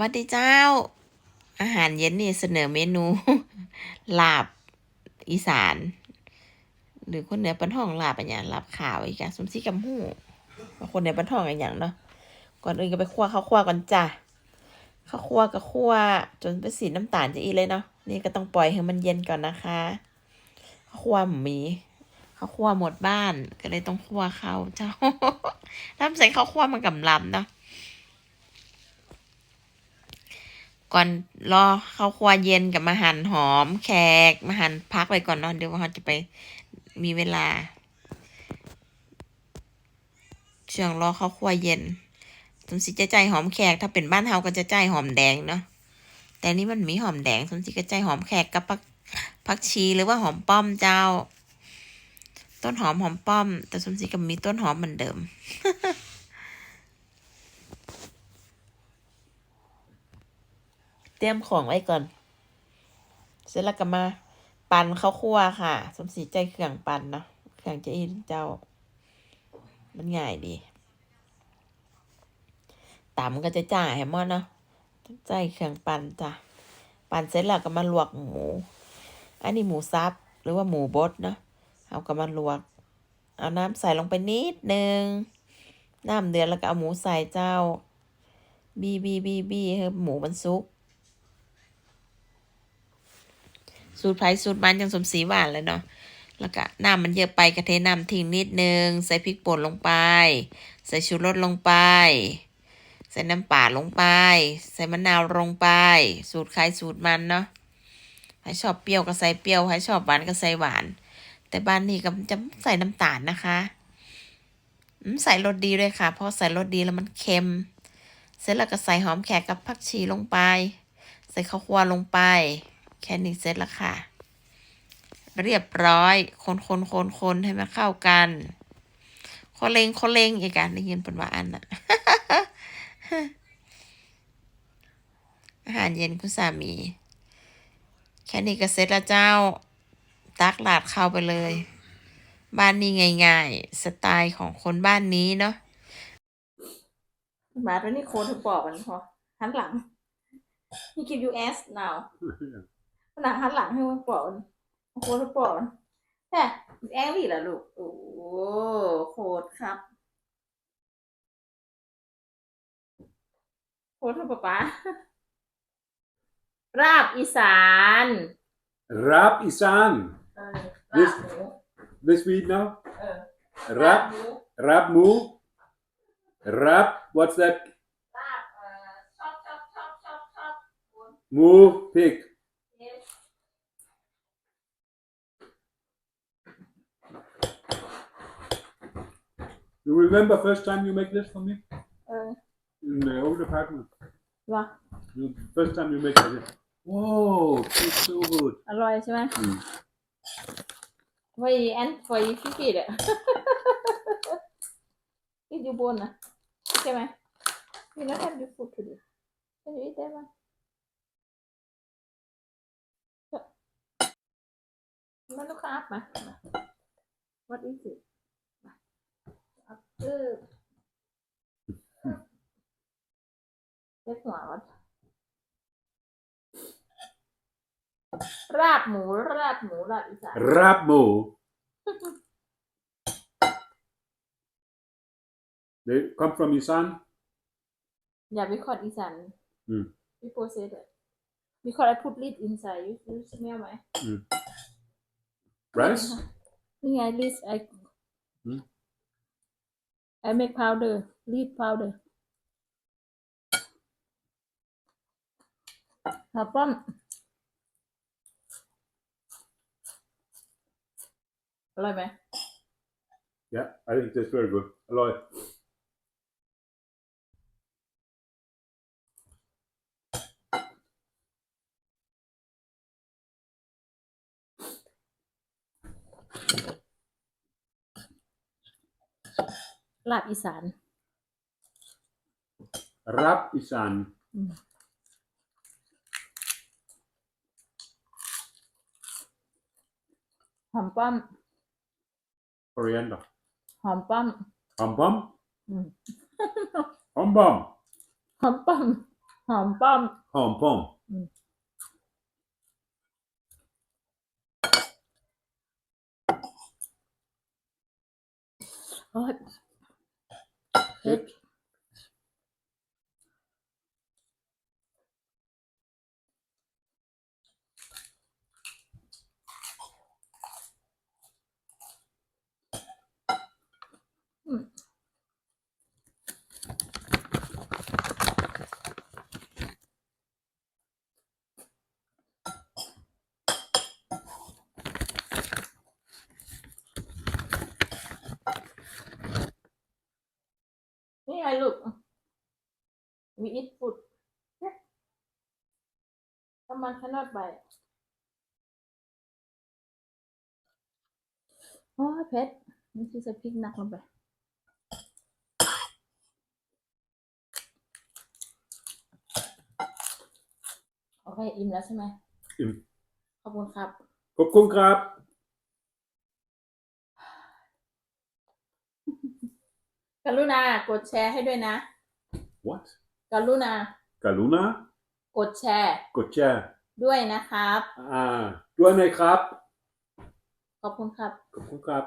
วัสดีเจ้า อาหารเย็นนี่เสนอเมนูลาบอีสาน หรือคนเหนือปันห้องลาบอะไรอย่างลาบขาวอีกอะสมซีกับหูว่าคนเหนือปันห้องอะไรอย่างเนาะก่อนอื่นก็ไปคั่วข้าวคั่วก่อนจ้ะข้าวคั่วก็คั่วจนเป็นสีน้ำตาลจะอีเลยเนาะนี่ก็ต้องปล่อยให้มันเย็นก่อนนะคะข้าวคั่วหมีข้าวคั่วหมดบ้านก็เลยต้องคั่วข้าวเจ้าทำใส่ข้าวคั่วมันกำลำเนาะ ก่อนรอข้าวคั่วเย็นกับมาหั่นหอม แขกมาหั่นพักไว้ก่อนเนาะเดี๋ยวเราจะไปมีเวลาช่วงรอข้าวคั่วเย็นสมศรีจะใจหอมแขกถ้าเป็นบ้านเฮาก็จะใจหอมแดงเนาะแต่นี่มันมีหอมแดงสมศรีก็ใจหอมแขกกับผักผักชีหรือว่าหอมป้อมเจ้า ต้นหอมหอมป้อม แต่สมศรีก็มีต้นหอมเหมือนเดิม เตรียมของไว้ก่อน เสร็จแล้วก็มา ปั่นข้าวคั่วค่ะ สมศรีใจเครื่องปั่นเนาะเครื่องจะอินเจ้า มันง่ายดีตำก็จะจ่ายแฮมอนเนาะใจเครื่องปั่นจ้ะปั่นเสร็จแล้วก็มาลวกหมู อันนี้หมูซับหรือว่าหมูบดเนาะเอาก็มาลวก เอาน้ำใส่ลงไปนิดนึงน้ำเดือดแล้วก็เอาหมูใส่เจ้า บีบีบีบีให้หมูมันสุก สูตรไผ่สูตรมันยังสมสีหวานเลยเนาะแล้วก็น้ำมันเยอะไปกระเทน้ำทิ้งนิดนึง ใส่พริกป่นลงไป ใส่ชูรสลงไป ใส่น้ำป่าลงไป ใส่มะนาวลงไป สูตรใครสูตรมันเนาะใครชอบเปรี้ยวก็ใส่เปรี้ยวใครชอบหวานก็ใส่หวาน แต่บ้านนี้ก็จะใส่น้ำตาลนะคะใส่รสดีเลยค่ะ เพราะใส่รสดีแล้วมันเค็ม เสร็จแล้วก็ใส่หอมแขกกับผักชีลงไป ใส่ข้าวคั่วลงไป แค่นี้เสร็จแล้วค่ะ เรียบร้อย คนคนคนคนให้มันเข้ากันคนเลงคนเลงอีกการได้ยินเป็นว่าอันน่ะอาหารเย็นคุณสามี แค่นี้ก็เสร็จแล้วเจ้า ตักหลาดเข้าไปเลย บ้านนี้ง่ายๆ สไตล์ของคนบ้านนี้เนาะมาตัวนี้โค้ดถึงบอกมันพอหันหลัง he give you ass now หลังหันหลังให้มันปอนโคตรปอนแฮ่แองลี่ล่ะลูก โอ้โคตรครับโคตรป๊าป๊าราบอีสาน Rap Isan. เออราบหมู This week now? เออ Rap, หมู rap moo. Rap, what's that? ราบเอ่อชอบชอบชอบชอบชอบคุณ Moo pig. yes You remember first time you make this for me? เออ In the old apartment. ว่า You, first time you make this. Whoa, it's so good. อร่อยใช่ไหม Mm. ไว้แอนไว้ฟิกิดอะกินอยู่บนนะใช่ไหมมีนักทำยูฟูดทุดิเป็นอยู่ได้ไหมมันลูกค้าอัพมา What is it อัพเออเล็กหัววัดราบหมูราบหมูราบอีสาน Rap moo. They come from Isan. อย่าไปคอดอีสาน Mm. people say that because I put lid inside you you smell ไหม Rice? นี่ไง lid I Hmm? I make powder lid powder ข้าวป้อมอร่อยไหม Yeah, I think that's very good. Aloy. ลาบอีสาน Rap Isan. หอมป้อม Coriander. หอมป้อม Hom bom. Mm. Hom bom. หอมป้อม หอมป้อม Hom pom. โอ้ ยเผ็ด นี่ไงลูก we eat food yeah someone cannot buy โอ้ยเพชรนี่คือจะพริกหนักลงไปโอเคอิ่มแล้วใช่ไหมอิ่มขอบคุณครับ Kop kom krab. กรุณากดแชร์ให้ด้วยนะ What? กรุณา Kaluna? กดแชร์ Kotja. ด้ วยนะครับ Ah. Doe mij krab. ขอบคุณครับ Kop kom krab.